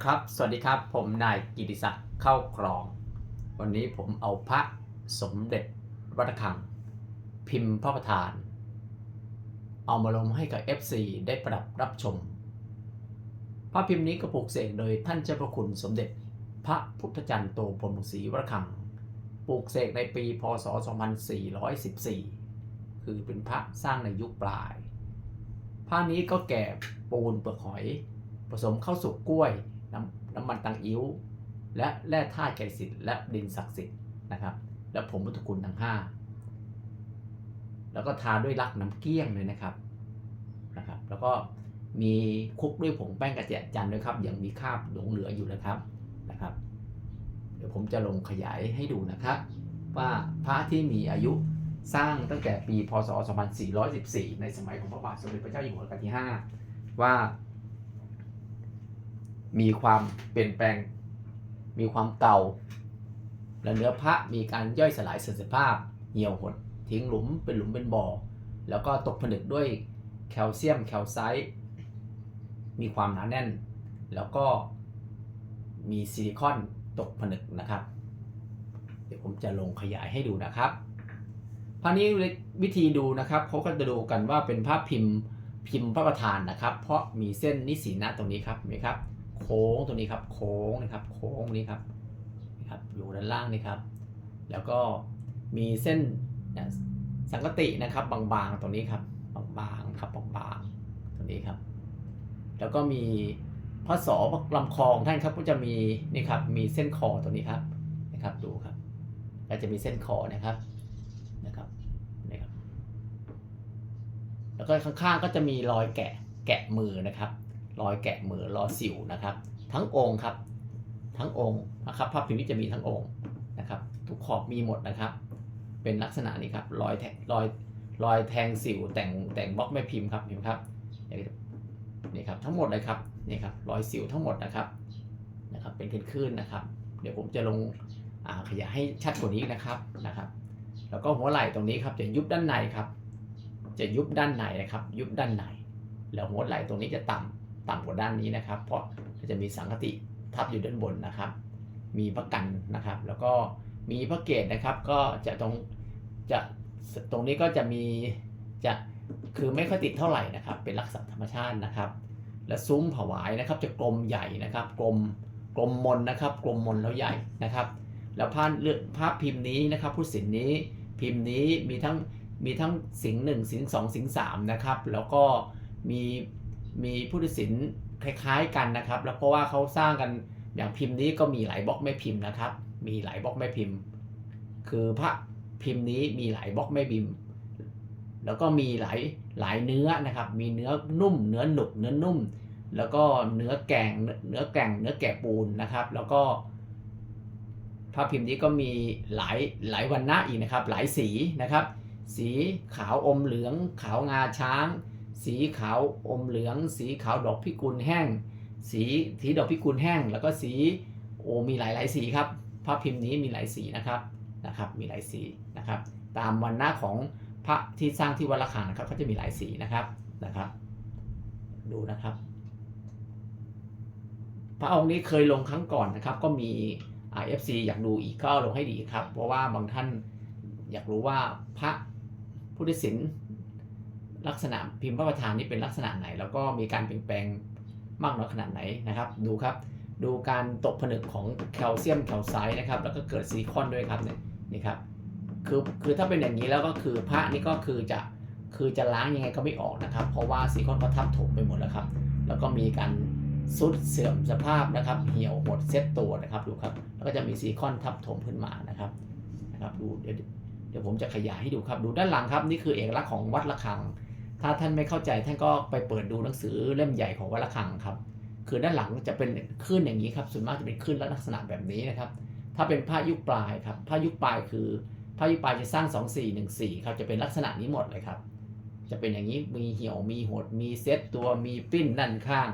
ครับ สวัสดีครับ ผมนายกิติศักดิ์เข้ากรอง วันนี้ผมเอาพระสมเด็จวัดระฆัง พิมพ์พระประธาน เอามาลงให้กับ FC ได้ประดับรับชม พระพิมพ์นี้ก็ปลูกเสกโดยท่านเจ้าพระคุณสมเด็จพระพุทธจันทร์โตพรมศรีวัดระฆัง ปลูกเสกในปีพศ 2414 คือเป็นพระสร้างในยุคปลาย พระนี้ก็แก่ปูนเปลือกหอย ผสมข้าวสุกกล้วย น้ำน้ำมันตังอิ้ว และแร่ธาตุแคลซิตและดินศักดิ์สิทธิ์นะครับ และผงพุทธคุณทั้งห้าแล้วก็ทาด้วยลักน้ำเกลี้ยงเลยนะครับนะครับ แล้วก็มีคุกด้วยผงแป้งกระเจี๊ยจันด้วยครับยังมีคราบหลงเหลืออยู่นะครับนะครับ เดี๋ยวผมจะลงขยายให้ดูนะครับ ว่าพระที่มีอายุสร้างตั้งแต่ปีพศ 2414 ในสมัยของพระบาทสมเด็จพระเจ้าอยู่หัวรัชกาลที่ 5 ว่า มีความเปลี่ยนแปลง มีความเก่า และเนื้อพระมีการย่อยสลายเสื่อมสภาพ เหี่ยวหดทิ้งหลุมเป็นหลุมเป็นบ่อ แล้วก็ตกผนึกด้วยแคลเซียมแคลไซต์มีความหนาแน่น แล้วก็มีซิลิคอนตกผนึกนะครับ เดี๋ยวผมจะลงขยายให้ดูนะครับพระนี้วิธีดูนะครับเขาก็จะดูกันว่าเป็นภาพพิมพ์พิมพ์พระประธานนะครับ เพราะมีเส้นนิสีนะตรงนี้ครับเห็นไหมครับ โค้งตรงนี้ครับ โค้งนะครับ โค้งนี้ครับนะครับ อยู่ด้านล่างนี่ครับ แล้วก็มีเส้นสังกตินะครับบางๆตรงนี้ครับบางๆครับบางๆตรงนี้ครับ แล้วก็มีพระสอลำคอของท่านครับก็จะมีนี่ครับมีเส้นคอตรงนี้ครับนะครับดูครับก็จะมีเส้นคอนะครับนะครับนี่ครับ แล้วก็ข้างๆก็จะมีรอยแกะแกะมือนะครับ รอยแกะมือรอยสิวนะครับ ทั้งองค์ครับ ทั้งองค์นะครับภาพพิมพ์นี้จะมีทั้งองค์นะครับ ทุกขอบมีหมดนะครับ เป็นลักษณะนี้ครับรอยแทงรอยรอยแทงสิวแต่งแต่งบล็อกแม่พิมพ์ครับเห็นไหมครับนี่ครับทั้งหมดเลยครับนี่ครับรอยสิวทั้งหมดนะครับนะครับเป็นคลื่นๆนะครับ เดี๋ยวผมจะลงขยายให้ชัดกว่านี้นะครับนะครับ แล้วก็หัวไหล่ตรงนี้ครับจะยุบด้านในครับ จะยุบด้านในนะครับ ยุบด้านในแล้วหัวไหล่ตรงนี้จะต่ำ ต่ำกว่าด้านนี้นะครับ เพราะจะมีสังกติทับอยู่ด้านบนนะครับ มีพระกันนะครับ แล้วก็มีพระเกศนะครับ ก็จะตรงจะตรงนี้ก็จะมีจะคือไม่ค่อยติดเท่าไหร่นะครับ เป็นลักษณะธรรมชาตินะครับ และซุ้มผวายนะครับ จะกลมใหญ่นะครับ กลมกลมมนนะครับ กลมมนแล้วใหญ่นะครับ แล้วภาพเลือกภาพพิมพ์นี้นะครับผู้ศิลป์นี้พิมพ์นี้มีทั้งมีทั้งสิงหนึ่งสิงสองสิงสามนะครับ แล้วก็มี มีผู้ตัดสินคล้ายๆกันนะครับ แล้วเพราะว่าเขาสร้างกันอย่างพิมพ์นี้ก็มีหลายบล็อกแม่พิมพ์นะครับ มีหลายบล็อกแม่พิมพ์ คือพระพิมพ์นี้มีหลายบล็อกแม่พิมพ์ แล้วก็มีหลายหลายเนื้อนะครับ มีเนื้อนุ่ม เนื้อหนุก เนื้อนุ่ม แล้วก็เนื้อแกงเนื้อแกงเนื้อแกะปูนนะครับ แล้วก็ภาพพิมพ์นี้ก็มีหลายหลายวันนะอีกนะครับ หลายสีนะครับ สีขาวอมเหลือง ขาวงาช้าง สีขาวอมเหลือง สีขาวดอกพิกุลแห้ง สีสีดอกพิกุลแห้ง แล้วก็สีโอมีหลายหลายสีครับภาพพิมพ์นี้มีหลายสีนะครับนะครับ มีหลายสีนะครับ ตามวันหน้าของพระที่สร้างที่วัดระฆังนะครับเขาจะมีหลายสีนะครับนะครับ ดูนะครับ พระองค์นี้เคยลงครั้งก่อนนะครับ ก็มี RFC อยากดูอีกก็ลงให้ดีครับ เพราะว่าบางท่านอยากรู้ว่าพระพุทธศิลป์ ลักษณะพิมพ์พระประธานนี้เป็นลักษณะไหน แล้วก็มีการเปลี่ยนแปลงมากน้อยขนาดไหนนะครับ ดูครับ ดูการตกผนึกของแคลเซียมแคลไซต์นะครับ แล้วก็เกิดซิลิคอนด้วยครับเนี่ยนี่ครับคือคือถ้าเป็นอย่างนี้แล้วก็คือพระนี่ก็คือจะคือจะล้างยังไงก็ไม่ออกนะครับ เพราะว่าซิลิคอนเขาทับถมไปหมดแล้วครับ แล้วก็มีการสุดเสื่อมสภาพนะครับ เหี่ยวหดเซ็ตตัวนะครับดูครับแล้วก็จะมีซิลิคอนทับถมขึ้นมานะครับนะครับดูเดี๋ยวเดี๋ยวผมจะขยายให้ดูครับ ดูด้านหลังครับ นี่คือเอกลักษณ์ของวัดระฆัง ถ้าท่านไม่เข้าใจท่านก็ไปเปิดดูหนังสือเล่มใหญ่ของวัดระฆังครับ คือด้านหลังจะเป็นคลื่นอย่างนี้ครับ ส่วนมากจะเป็นคลื่นลักษณะแบบนี้นะครับ ถ้าเป็นผ้ายุคปลายครับผ้ายุคปลายคือผ้ายุคปลายจะสร้าง 2414ครับจะเป็นลักษณะนี้หมดเลยครับ จะเป็นอย่างนี้มีเหี่ยวมีหดมีเซตตัวมีปิ้นด้านข้าง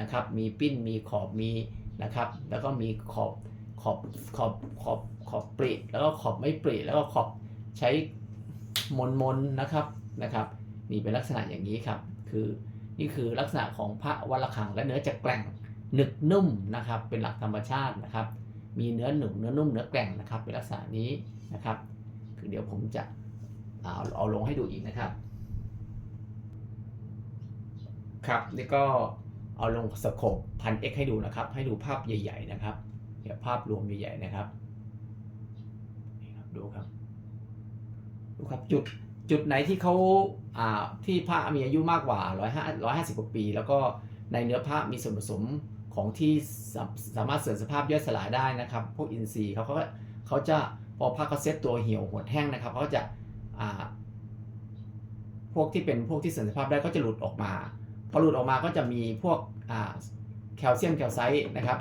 นะครับ มีปิ้นมีขอบมีนะครับ แล้วก็มีขอบขอบขอบขอบขอบปริแล้วก็ขอบไม่ปริแล้วก็ขอบใช้มนมนนะครับนะครับ นี่เป็นลักษณะอย่างนี้ครับ คือนี่คือลักษณะของพระวัดระฆังและเนื้อจะแกร่งหนึกนุ่มนะครับ เป็นหลักธรรมชาตินะครับ มีเนื้อหนึบเนื้อนุ่มเนื้อแกร่งนะครับ เป็นลักษณะนี้นะครับ คือเดี๋ยวผมจะเอาเอาลงให้ดูอีกนะครับ ครับนี่ก็เอาลงสโคปพันเอ็กให้ดูนะครับ ให้ดูภาพใหญ่ ๆนะครับเดี๋ยวภาพรวมใหญ่ๆนะครับนี่ครับดูครับดูครับจุด จุดไหนที่เขาอ่าที่ผ้ามีอายุมากกว่า105 150 กว่าปี แล้วก็ในเนื้อผ้ามีส่วนผสมของที่สาสามารถเสื่อมสภาพย่อยสลายได้นะครับ พวกอินทรีย์เขาเขาก็เขาจะพอผ้าเขาเซ็ตตัวเหี่ยวหดแห้งนะครับเขาจะอ่าพวกที่เป็นพวกที่เสื่อมสภาพได้ก็จะหลุดออกมา พอหลุดออกมาก็จะมีพวกอ่าแคลเซียมแคลไซต์นะครับ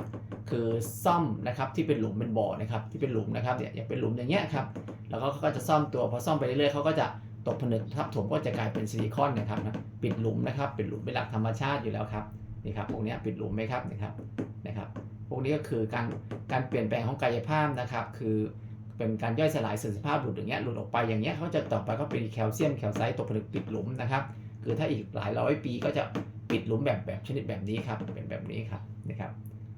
คือซ่อมนะครับที่เป็นหลุมเป็นบ่อนะครับที่เป็นหลุมนะครับเนี่ยอย่างเป็นหลุมอย่างเงี้ยครับแล้วก็เขาก็จะซ่อมตัวพอซ่อมไปเรื่อยๆเขาก็จะ ตกผนึกทับถมก็จะกลายเป็นซิลิคอนนะครับนะปิดหลุมนะครับ ปิดหลุมเป็นหลักธรรมชาติอยู่แล้วครับนี่ครับพวกนี้ปิดหลุมไหมครับนะครับนะครับ พวกนี้ก็คือการการเปลี่ยนแปลงของกายภาพนะครับ คือเป็นการย่อยสลายสื่อมสภาพหลุดอย่างเงี้ยหลุดออกไปอย่างเงี้ยเขาจะต่อไปก็เป็นแคลเซียมแคลไซต์ตกผลึกปิดหลุมนะครับ คือถ้าอีกหลายร้อยปีก็จะปิดหลุมแบบแบบชนิดแบบนี้ครับเป็นแบบนี้ครับนะครับ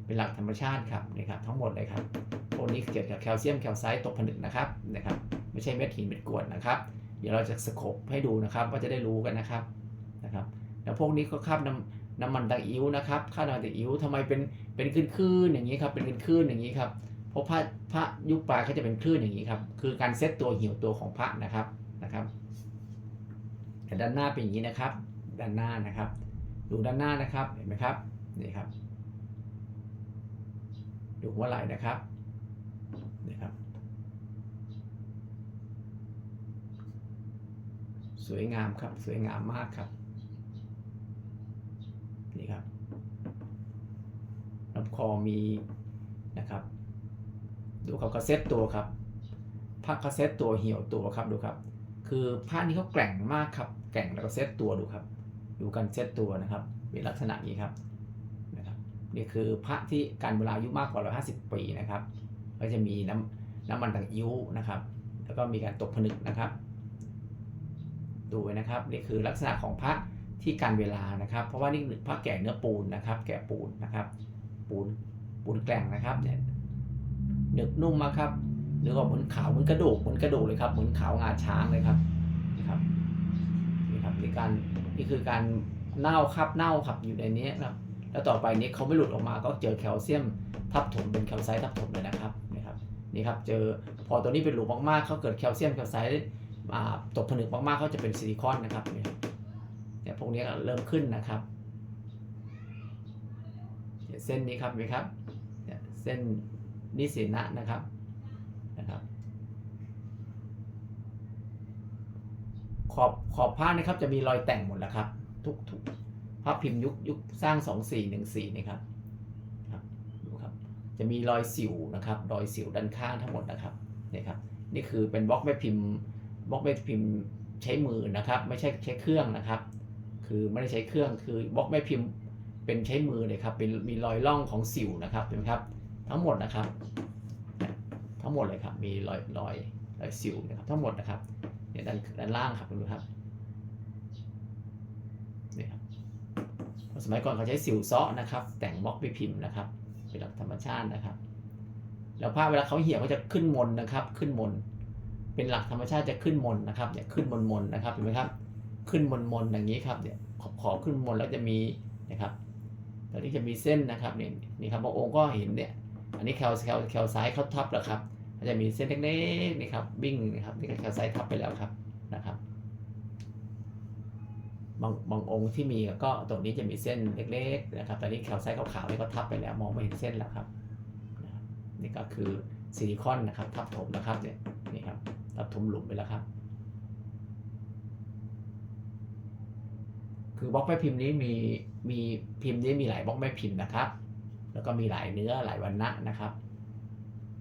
เป็นหลักธรรมชาติครับนี่ครับทั้งหมดเลยครับพวกนี้เกี่ยวกับแคลเซียมแคลไซต์ตกผลึกนะครับนะครับ ไม่ใช่เม็ดหินเม็ดกรวดนะครับ เดี๋ยวเราจะสโคปให้ดูนะครับว่าจะได้รู้กันนะครับนะครับ แล้วพวกนี้ก็คาบน้ำน้ำมันตะอิ๊วนะครับคราน้ำมันตะอิ๊วทำไมเป็นเป็นคลื่นๆอย่างนี้ครับเป็นคลื่นๆอย่างนี้ครับเพราะพระพระยุคปลายเขาจะเป็นคลื่นอย่างนี้ครับคือการเซตตัวเหี่ยวตัวของพระนะครับนะครับแต่ด้านหน้าเป็นอย่างนี้นะครับ ด้านหน้านะครับ ดูด้านหน้านะครับเห็นไหมครับนี่ครับดูหัวไหล่นะครับนี่ครับ สวยงามครับ สวยงามมากครับ นี่ครับลำคอมีนะครับ ดูเขาก็เซ็ตตัวครับผ้าเขาเซ็ตตัวเหี่ยวตัวครับดูครับ คือผ้านี้เขาแกร่งมากครับ แกร่งแล้วก็เซ็ตตัวดูครับ ดูการเซ็ตตัวนะครับเป็นลักษณะนี้ครับนะครับนี่คือพระที่การเวลาอายุมากกว่า 150 ปีนะครับ ก็จะมีน้ำน้ำมันต่างอิ้วนะครับ แล้วก็มีการตกผนึกนะครับ ดูไว้นะครับนี่คือลักษณะของพระที่การเวลานะครับ เพราะว่านี่คือพระแก่เนื้อปูนนะครับ แก่ปูนนะครับ ปูนปูนแกร่งนะครับเนี่ยหนึบนุ่มมากครับหรือว่าเหมือนขาวเหมือนกระดูกเหมือนกระดูกเลยครับเหมือนขาวงาช้างเลยครับนะครับนี่ครับนี่การนี่คือการเน่าครับเน่าครับอยู่ในนี้นะครับแล้วต่อไปนี้เขาไม่หลุดออกมาก็เจอแคลเซียมทับถมเป็นแคลไซต์ทับถมเลยนะครับนี่ครับนี่ครับเจอพอตัวนี้เป็นหลุมมากๆเขาเกิดแคลเซียมแคลไซต์ ตกผนึกมากๆเขาจะเป็นซิลิคอนนะครับเนี่ยพวกนี้เริ่มขึ้นนะครับเส้นนี้ครับเห็นไหมครับเส้นนิสินะนะครับนะครับ ขอบขอบผ้านะครับจะมีรอยแต่งหมดแล้วครับ ทุกทุกภาพพิมพ์ยุคยุคสร้าง2414นี่ครับครับดูครับ จะมีรอยสิวนะครับ รอยสิวด้านข้างทั้งหมดนะครับนี่ครับ นี่คือเป็นบล็อกแม่พิมพ์ บล็อกแม่พิมพ์ใช้มือนะครับ ไม่ใช่ใช้เครื่องนะครับ คือไม่ได้ใช้เครื่องคือบล็อกแม่พิมพ์เป็นใช้มือเลยครับเป็นมีรอยร่องของสิวนะครับเห็นไหมครับ ทั้งหมดนะครับ ทั้งหมดเลยครับมีรอยรอยรอยสิวนะครับ ทั้งหมดนะครับเนี่ยด้านด้านล่างครับคุณดูครับนี่ครับสมัยก่อนเขาใช้สิวซ้อนะครับ แต่งบล็อกไปพิมพ์นะครับ เป็นหลักธรรมชาตินะครับ แล้วผ้าเวลาเขาเหี่ยวเขาจะขึ้นมนนะครับ ขึ้นมน เป็นหลักธรรมชาติจะขึ้นมนนะครับเนี่ยขึ้นมนมนนะครับเห็นไหมครับ ขึ้นมนมนอย่างนี้ครับเนี่ยขอบขอบขึ้นมนแล้วจะมีนะครับตอนนี้จะมีเส้นนะครับนี่นี่ครับบางองค์ก็เห็นเนี่ยอันนี้แคลแคลแคลซ้ายเขาทับแล้วครับจะมีเส้นเล็กๆนี่ครับวิ่งนะครับนี่ก็แคลซ้ายทับไปแล้วครับนะครับบางบางองค์ที่มีก็ตรงนี้จะมีเส้นเล็กๆนะครับตอนนี้แคลไซต์ขาวๆนี่ก็ทับไปแล้วมองไม่เห็นเส้นแล้วครับนี่ก็คือซิลิคอนนะครับทับถมนะครับเนี่ยนี่ครับ ทับถมหลุมไปแล้วครับ คือบล็อกแม่พิมพ์นี้มีมีพิมพ์นี้มีหลายบล็อกแม่พิมพ์นะครับ แล้วก็มีหลายเนื้อหลายวันณะนะครับ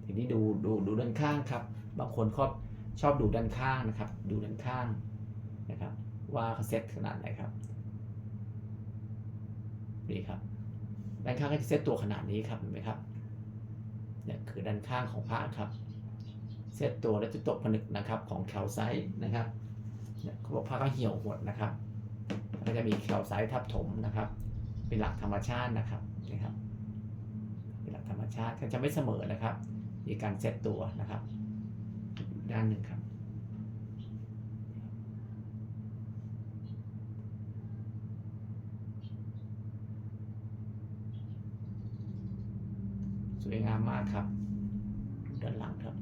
ทีนี้ดูดูดูด้านข้างครับ บางคนชอบชอบดูด้านข้างนะครับ ดูด้านข้างนะครับ ว่าเขาเซตขนาดไหนครับนี่ครับด้านข้างก็จะเซตตัวขนาดนี้ครับเห็นไหมครับเนี่ยคือด้านข้างของพระครับ เซตตัวและจะตกผนึกนะครับของแคลไซต์นะครับเขาบอกพระก็เหี่ยวหดนะครับแล้วก็จะมีแคลไซต์ทับถมนะครับ เป็นหลักธรรมชาตินะครับนี่ครับเป็นหลักธรรมชาติจะไม่เสมอนะครับ มีการเซตตัวนะครับ ด้านหนึ่งครับสวยงามมากครับ ด้านหลังครับ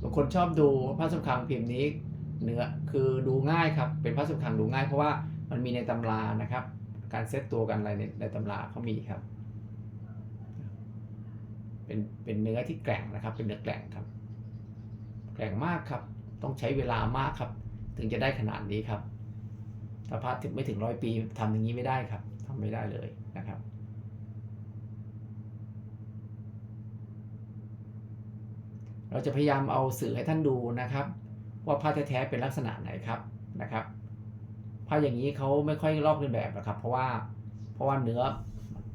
บาง คนชอบดูพระสุขังพิมพ์นี้เนื้อคือดูง่ายครับ เป็นพระสุขังดูง่ายเพราะว่ามันมีในตำรานะครับ การเซตตัวกันอะไรในในตำราเขามีครับ เป็นเป็นเนื้อที่แกร่งนะครับ เป็นเนื้อแกร่งครับ แกร่งมากครับ ต้องใช้เวลามากครับ ถึงจะได้ขนาดนี้ครับถ้าพระถึงไม่ถึงร้อยปีทำอย่างนี้ไม่ได้ครับทำไม่ได้เลยนะครับ เราจะพยายามเอาสื่อให้ท่านดูนะครับ ว่าผ้าแท้ๆเป็นลักษณะไหนครับนะครับผ้าอย่างนี้เขาไม่ค่อยลอกเลียนแบบนะครับ เพราะว่าเพราะว่าเนื้อ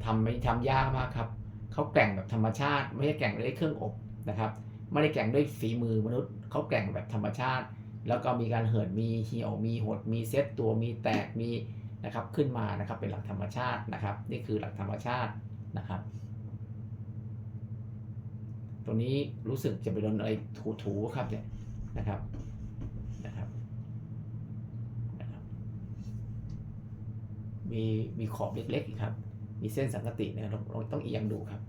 ทำไม่ทำยากมากครับเขาแกร่งแบบธรรมชาติ ไม่ได้แกร่งด้วยเครื่องอบนะครับไม่ได้แกร่งด้วยฝีมือมนุษย์เขาแกร่งแบบธรรมชาติ แล้วก็มีการเหินมีเหี่ยวมีหดมีเซตตัวมีแตกมีนะครับขึ้นมานะครับเป็นหลักธรรมชาตินะครับ นี่คือหลักธรรมชาตินะครับ ตรงนี้รู้สึกจะไปโดนอะไรถูๆครับเนี่ยนะครับนะครับนะครับ มีมีขอบเล็กๆอีกครับ มีเส้นสังกติเนี่ยเราเราต้องเอียงดูครับ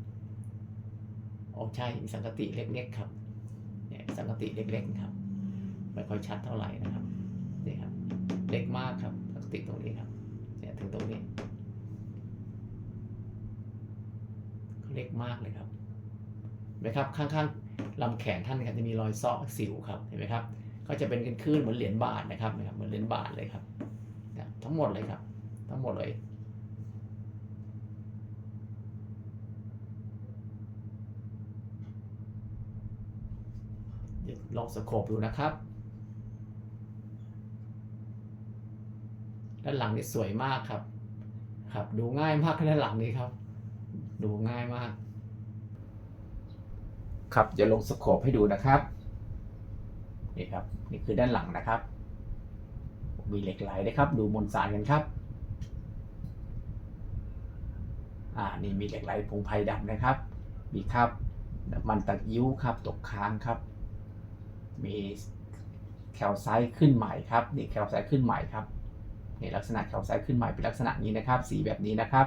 อ๋อใช่มีสังกติเล็กๆครับเนี่ยสังกติเล็กๆครับไม่ค่อยชัดเท่าไหร่นะครับนี่ครับเล็กมากครับสังกติตรงนี้ครับเนี่ยถึงตรงนี้เล็กมากเลยครับ ไหมครับข้างๆลำแขนท่านครับจะมีรอยซอกสิวครับเห็นไหมครับก็จะเป็นคลื่นเหมือนเหรียญบาทนะครับนะครับ เหมือนเหรียญบาทเลยครับทั้งหมดเลยครับ ทั้งหมดเลยลองสโคปดูนะครับ ด้านหลังนี่สวยมากครับ ครับ ดูง่ายมากด้านหลังนี้ครับ ดูง่ายมาก ครับจะลงสโคปให้ดูนะครับนี่ครับนี่คือด้านหลังนะครับ มีเหล็กไหลนะครับ ดูมวลสารกันครับอ่านี่มีเหล็กไหลผงไผ่ดำนะครับ มีครับมันตะยิ้วครับตกค้างครับ มีแคลไซต์ขึ้นใหม่ครับนี่แคลไซต์ขึ้นใหม่ครับนี่ลักษณะแคลไซต์ขึ้นใหม่เป็นลักษณะนี้นะครับ สีแบบนี้นะครับ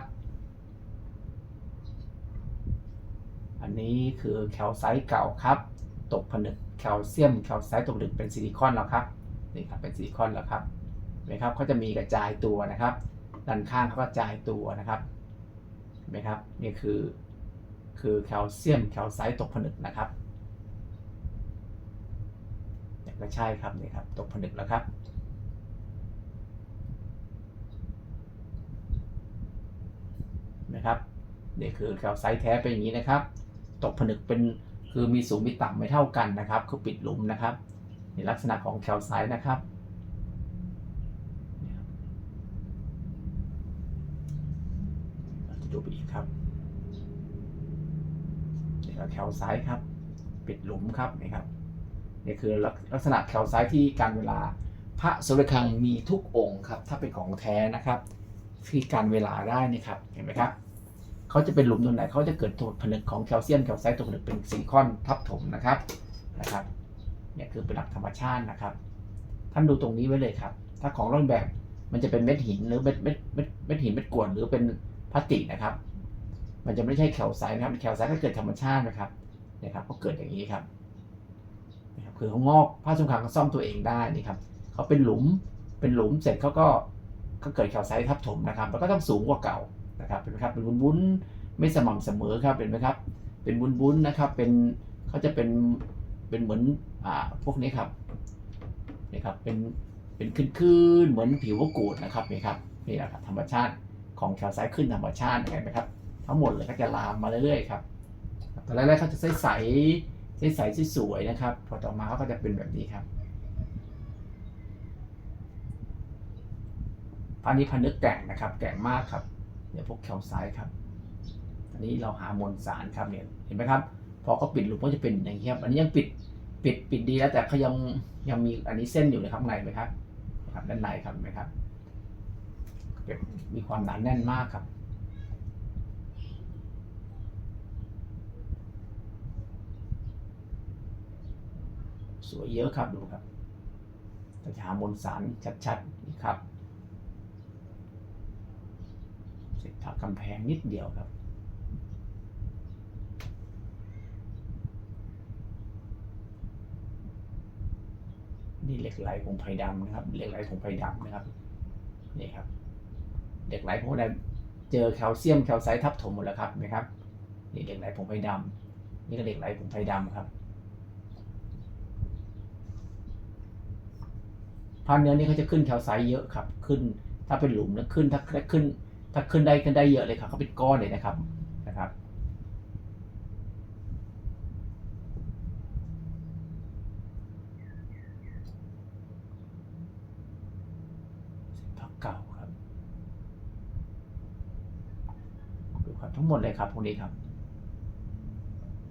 อันนี้คือแคลไซต์เก่าครับ ตกผนึกแคลเซียมแคลไซต์ตกผนึกเป็นซิลิคอนแล้วครับนี่ครับเป็นซิลิคอนแล้วครับเห็นไหมครับเขาจะมีกระจายตัวนะครับ ด้านข้างเขากระจายตัวนะครับเห็นไหมครับนี่คือคือแคลเซียมแคลไซต์ตกผนึกนะครับก็ใช่ครับนี่ครับตกผนึกแล้วครับนะครับนี่คือแคลไซต์แท้เป็นอย่างนี้นะครับ ตกผนึกเป็นคือมีสูงมีต่ำไม่เท่ากันนะครับ คือปิดหลุมนะครับในลักษณะของแคลไซต์นะครับเราจะดูไปอีกครับนี่ก็แคลไซต์ครับ ปิดหลุมครับนี่ครับนี่คือลักษณะแคลไซต์ที่การเวลาพระสมเด็จครังมีทุกองค์ครับ ถ้าเป็นของแท้นะครับ ที่การเวลาได้นี่ครับ เห็นไหมครับ เขาจะเป็นหลุมตรงไหนเขาจะเกิดตัวผนึกของแคลเซียมแคลไซต์ตัวผนึกเป็นซิลิคอนทับถมนะครับนะครับเนี่ยคือเป็นหลักธรรมชาตินะครับ ท่านดูตรงนี้ไว้เลยครับ ถ้าของร่อนแบบมันจะเป็นเม็ดหินหรือเม็ดเม็ดเม็ดเม็ดหินเม็ดกรวดหรือเป็นพลาสติกนะครับ มันจะไม่ใช่แคลไซต์นะครับแคลไซต์ก็เกิดธรรมชาตินะครับเนี่ยครับ ก็เกิดอย่างนี้ครับนะครับคือเขางอกผ้าสงครามก็ซ่อมตัวเองได้นี่ครับเขาเป็นหลุมเป็นหลุมเสร็จเขาก็ก็เกิดแคลไซต์ทับถมนะครับ แล้วก็ต้องสูงกว่าเก่า นะครับเป็นไหมครับเป็นวุ้นๆไม่สม่ำเสมอครับเป็นไหมครับ เป็นวุ้นๆนะครับเป็นเขาจะเป็นเป็นเหมือนอ่าพวกนี้ครับนี่ครับเป็นเป็นคลื่นๆเหมือนผิวมะกรูดนะครับนี่ครับนี่แหละครับธรรมชาติของแคลไซต์ขึ้นธรรมชาติเห็นไหมครับ ทั้งหมดเลยก็จะลามมาเรื่อยๆครับตอนแรกๆเขาจะใสใสใสๆสวยๆนะครับ พอต่อมาเขาก็จะเป็นแบบนี้ครับอันนี้พันนึกแก่งนะครับ แก่งมากครับ เนี่ยพวกแคลไซต์ครับ อันนี้เราหามวลสารครับเนี่ยเห็นไหมครับพอเขาปิดหลุมก็จะเป็นอย่างนี้ครับอันนี้ยังปิดปิดปิดดีแล้วแต่เขายังยังมีอันนี้เส้นอยู่เลยครับข้างในไหมครับครับด้านในครับไหมครับมีความหนาแน่นมากครับสวยเยอะครับดูครับจะหาบนสารชัดๆนี่ครับ ผักกำแพงนิดเดียวครับ นี่เหล็กไหลผงไผ่ดำนะครับ เหล็กไหลผงไผ่ดำนะครับนี่ครับเหล็กไหลผงไผ่ดำเจอแคลเซียมแคลไซต์ทับถมหมดแล้วครับเห็นะครับนี่เหล็กไหลผงไผ่ดำนี่ก็เหล็กไหลผงไผ่ดำครับผ้าเนื้อนี่เขาจะขึ้นแคลไซต์เยอะครับ ขึ้นถ้าเป็นหลุมแล้วขึ้นถ้าถ้าขึ้น ถ้าขึ้นได้ขึ้นได้เยอะเลยครับเขาเป็นก้อนเลยนะครับนะครับพักเก่าครับดูครับทั้งหมดเลยครับพวกนี้ครับ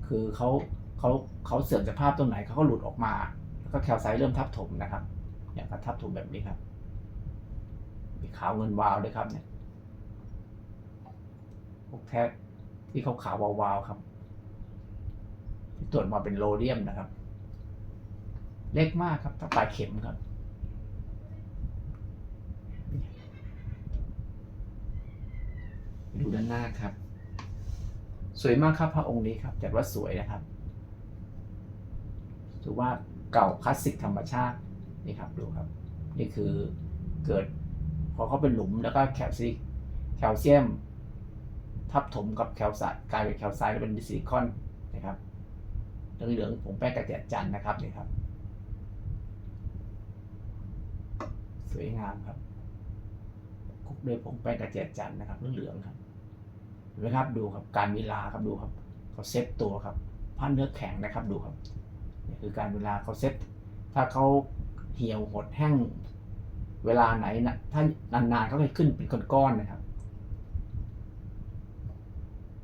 คือเขาเขาเขาเสื่อมสภาพตรงไหนเขาก็หลุดออกมา แล้วก็แคลไซต์เริ่มทับถมนะครับ อย่างกับทับถมแบบนี้ครับมีขาวเงินวาวด้วยครับเนี่ย วกแท้ที่เขาขาววาวๆครับ ที่ตรวจมาเป็นโลเดียมนะครับ เล็กมากครับถ้าปลายเข็มครับ ดูด้านหน้าครับ สวยมากครับพระองค์นี้ครับจัดว่าสวยนะครับถือว่าเก่าคลาสสิกธรรมชาตินี่ครับดูครับ นี่คือเกิดพอเขาเป็นหลุมแล้วก็แคลซีแคลเซียม ทับถมกับแคลไซต์กลายเป็นแคลไซต์แล้วเป็นซิลิคอนนะครับเหลืองๆผงแป้งกระเจี๊ยบจันนะครับนี่ครับ สวยงามครับคุกด้วยผงแป้งกระเจี๊ยบจันนะครับเหลืองๆครับเห็นไหมครับดูครับการเวลาครับดูครับเขาเซตตัวครับผ้าเนื้อแข็งนะครับดูครับนี่คือการเวลาเขาเซตถ้าเขาเหี่ยวหดแห้งเวลาไหนนะถ้านานๆเขาจะขึ้นเป็นก้อนๆนะครับ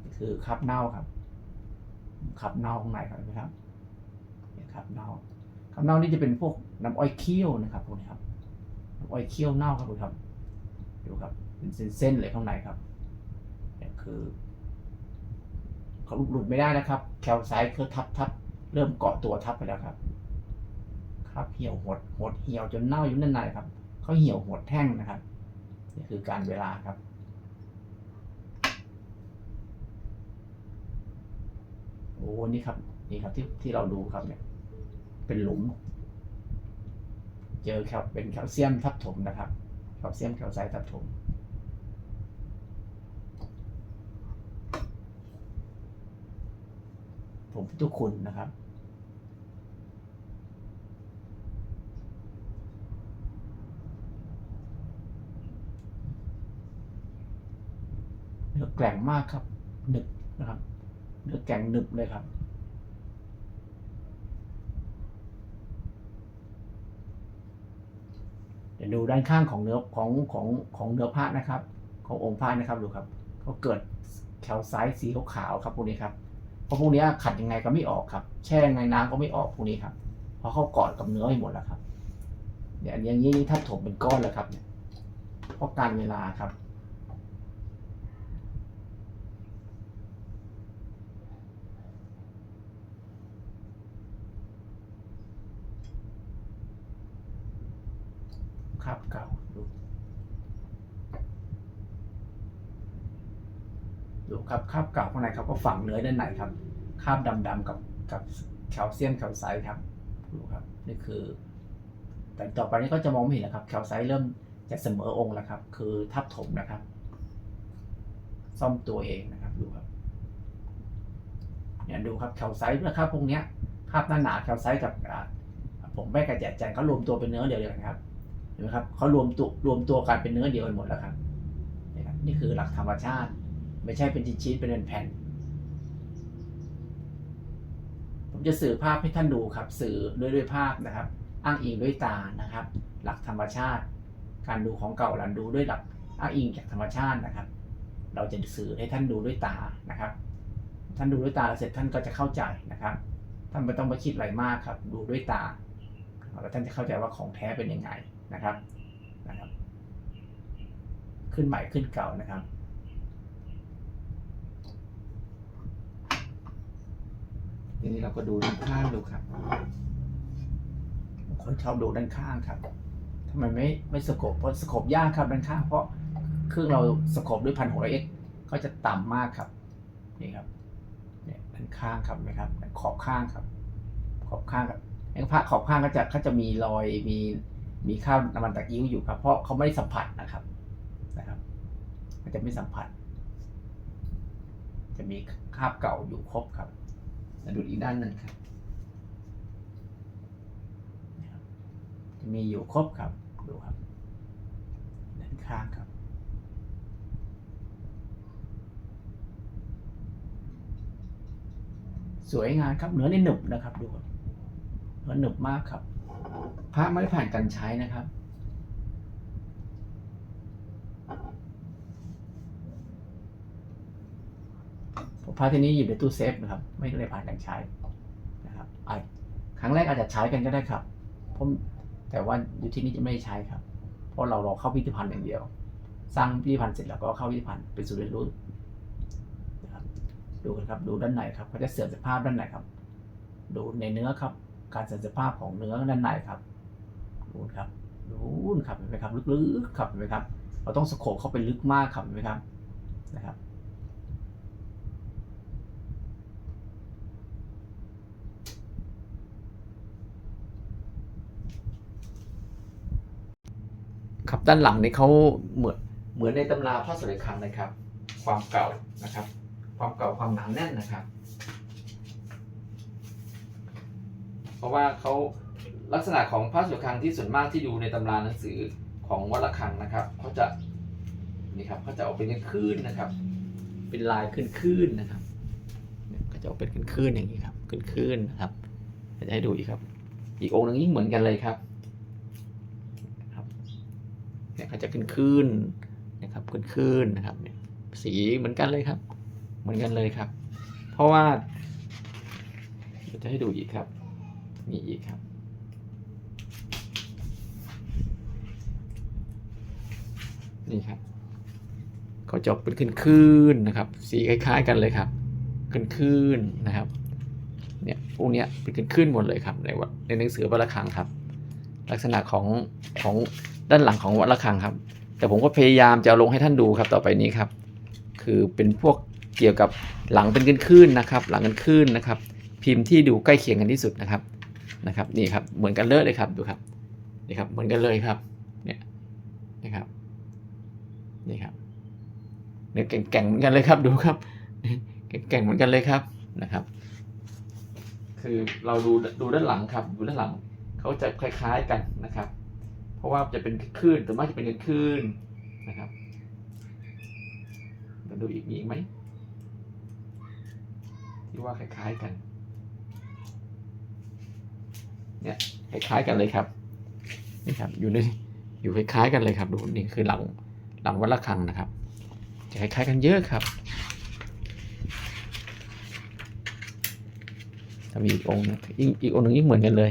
นี่ คือคราบเน่าครับคราบเน่าข้างในครับเห็นไหมครับคราบเน่าคราบเน่านี่จะเป็นพวกน้ำอ้อยเคี่ยวนะครับพวกนี้ครับน้ำอ้อยเคี่ยวเน่าครับดูครับดูครับเป็นเส้นๆเลยข้างในครับเนี่ยคือเขาหลุดไม่ได้นะครับ แคลไซต์คือทับทับเริ่มเกาะตัวทับไปแล้วครับ ครับเหี่ยวหดหดเหี่ยวจนเน่าอยู่นั่นในครับเขาเหี่ยวหดแท่งนะครับนี่คือการเวลาครับ โอ้นี่ครับ นี่ครับที่ที่เราดูครับเนี่ย เป็นหลุม เจอแคลเป็นแคลเซียมทับถมนะครับแคลเซียมแคลไซต์ทับถมผมทุกคุณนะครับเนื้อแกร่งมากครับหนึบนะครับ เนื้อแกงหนึบเลยครับ เดี๋ยวดูด้านข้างของเนื้อของของของเนื้อผ้านะครับ ขององค์ผ้านะครับดูครับเขาเกิดแคลไซต์สีขาวครับพวกนี้ครับเพราะพวกนี้ขัดยังไงก็ไม่ออกครับ แช่ยังไงน้ำก็ไม่ออกพวกนี้ครับเพราะเขาเกาะกับเนื้อไปหมดแล้วครับเนี่ยอย่างนี้ถ้าถมเป็นก้อนแล้วครับเนี่ยเพราะการเวลาครับ ครับเก่าดูดูครับคาบเก่าข้างในเขาก็ฝังเนื้อด้านในครับคาบดำๆกับกับแคลเซียมแคลไซต์ครับดูครับนี่คือ แต่ต่อไปนี้ก็จะมองไม่เห็นแล้วครับแคลไซต์เริ่มจะเสมอองค์แล้วครับ คือทับถมนะครับ ซ่อมตัวเองนะครับดูครับเนี่ยดูครับแคลไซต์นะครับพวกเนี้ยคาบหนาหนาแคลไซต์กับผมแม่กระแจกแจงเขารวมตัวเป็นเนื้อเดียวกันครับ ห็นไหมครับเขารวมตัวรวมตัวกันเป็นเนื้อเดียวกันหมดแล้วครับนี่ครับ นี่คือหลักธรรมชาติ ไม่ใช่เป็นชิ้นๆเป็นแผ่นๆผมจะสื่อภาพให้ท่านดูครับ สื่อด้วยด้วยภาพนะครับ อ้างอิงด้วยตานะครับ หลักธรรมชาติ การดูของเก่าหลังดูด้วยหลักอ้างอิงจากธรรมชาตินะครับ เราจะสื่อให้ท่านดูด้วยตานะครับ ท่านดูด้วยตาแล้วเสร็จท่านก็จะเข้าใจนะครับ ท่านไม่ต้องไปคิดอะไรมากครับ ดูด้วยตาแล้วท่านจะเข้าใจว่าของแท้เป็นยังไง นะครับนะครับ ขึ้นใหม่ขึ้นเก่านะครับทีนี้เราก็ดูด้านข้างดูครับคนชอบดูด้านข้างครับทำไมไม่ไม่สโคบเพราะสโคบยากครับด้านข้าง เพราะเครื่องเราสโคบด้วยพันหกร้อยเอ็กก็จะต่ำมากครับนี่ครับเนี่ยด้านข้างครับนไหมครับ ขอบข้างครับ ขอบข้างครับไอ้ผ้าขอบข้างก็จะก็จะมีรอยมี มีข้าวน้ำมันตะกิ้วอยู่ครับ เพราะเขาไม่ได้สัมผัสนะครับนะครับมันจะไม่สัมผัส จะมีคราบเก่าอยู่ครบครับดูอีกด้านหนึ่งครับนครับ จะมีอยู่ครบครับดูครับด้านข้างครับสวยงามครับเนื้อนี่หนึบนะครับดูครับเนื้อหนึบมากครับ พระไม่ได้ผ่านการใช้นะครับ พระที่นี้อยู่ในตู้เซฟนะครับ ไม่ได้ผ่านการใช้นะครับครั้งแรกอาจจะใช้กันก็ได้ครับผมแต่ว่าอยู่ที่นี่จะไม่ใช้ครับ เพราะเรารอเข้าพิพิธภัณฑ์อย่างเดียว สร้างพิพิธภัณฑ์เสร็จแล้วก็เข้าพิพิธภัณฑ์เป็นศูนย์เรียนรู้นะครับดูกันครับ ดูด้านในครับเขาจะเสื่อมสภาพด้านในครับ ดูในเนื้อครับ การเสื่อมสภาพของเนื้อด้านในครับดูครับดูครับเห็นไหมครับ ลึกๆครับเห็นไหมครับ เราต้องสโคปเข้าไปลึกมากครับเห็นไหมครับนะครับครับด้านหลังนี่เขาเหมือนเหมือนในตำราพระสุริคังเลยครับ ความเก่านะครับ ความเก่าความหนาแน่นนะครับ เพราะว่าเขาลักษณะของพระสุริคังที่ส่วนมากที่ดูในตำราหนังสือของวัดระฆังนะครับเขาจะนี่ครับเขาจะออกเป็นคลื่นๆนะครับ เป็นลายคลื่นๆนะครับเนี่ยก็จะออกเป็นคลื่นๆอย่างนี้ครับคลื่นๆนะครับเดี๋ยวจะให้ดูอีกครับ อีกองค์หนึงยิ่งเหมือนกันเลยครับเนี่ยเขาจะขึ้นขึ้นนะครับขึ้นขึ้นนะครับเนี่ยสีเหมือนกันเลยครับ เหมือนกันเลยครับ เพราะว่าเดี๋ยวจะให้ดูอีกครับ มีอีกครับนี่ครับเขาจะเป็นขึ้นขึ้นนะครับ สีคล้ายๆกันเลยครับ ขึ้นขึ้นนะครับ เนี่ยพวกเนี้ยเป็นขึ้นขึ้นหมดเลยครับในวัดในหนังสือวัดระฆังครับ ลักษณะของของด้านหลังของวัดระฆังครับ แต่ผมก็พยายามจะลงให้ท่านดูครับต่อไปนี้ครับ คือเป็นพวกเกี่ยวกับหลังเป็นคลื่นๆนนะครับ หลังเป็นคืนนะครับ พิมพ์ที่ดูใกล้เคียงกันที่สุดนะครับ นะครับนี่ครับเหมือนกันเลยเลยครับดูครับนี่ครับเหมือนกันเลยครับเนี่ยนะครับนี่ครับเนี่ยแก่งๆเหมือนกันเลยครับดูครับแก่งๆเหมือนกันเลยครับนะครับ คือเราดูดูด้านหลังครับดูด้านหลังเขาจะคล้าย ๆกันนะครับ เพราะว่าจะเป็นคลื่นแต่มากจะเป็นคลื่นนะครับมาดูอีกมีอีกไหมที่ว่าคล้ายๆกัน เนี่ยคล้ายๆกันเลยครับนี่ครับอยู่ในอยู่คล้ายๆกันเลยครับดูนี่คือหลังหลังวัดระฆังนะครับ จะคล้ายๆกันเยอะครับถ้ามีอีกองค์หนึงอีกอีกองค์หนึ่งยิ่งเหมือนกันเลย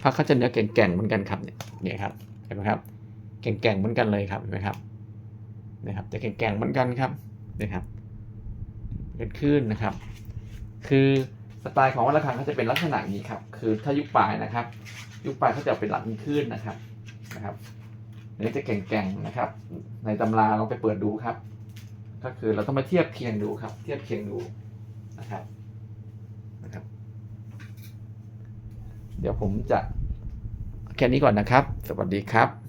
พระเขาจะเนื้อแก่งๆเหมือนกันครับเนี่ยเนี่ยครับเห็นไหมครับ แก่งๆเหมือนกันเลยครับเห็นไหมครับนะครับจะแก่งๆเหมือนกันครับนี่ครับเป็นคลื่นนะครับ คือสไตล์ของวัดระฆังเขาจะเป็นลักษณะนี้ครับ คือถ้ายุคปลายนะครับ ยุคปลายเขาจะเป็นหลักเป็นคลื่นนะครับนะครับเนื้อจะแก่งๆนะครับ ในตำราเราไปเปิดดูครับ ก็คือเราต้องมาเทียบเคียงดูครับ เทียบเคียงดูนะครับ เดี๋ยวผมจะแค่นี้ก่อนนะครับ สวัสดีครับ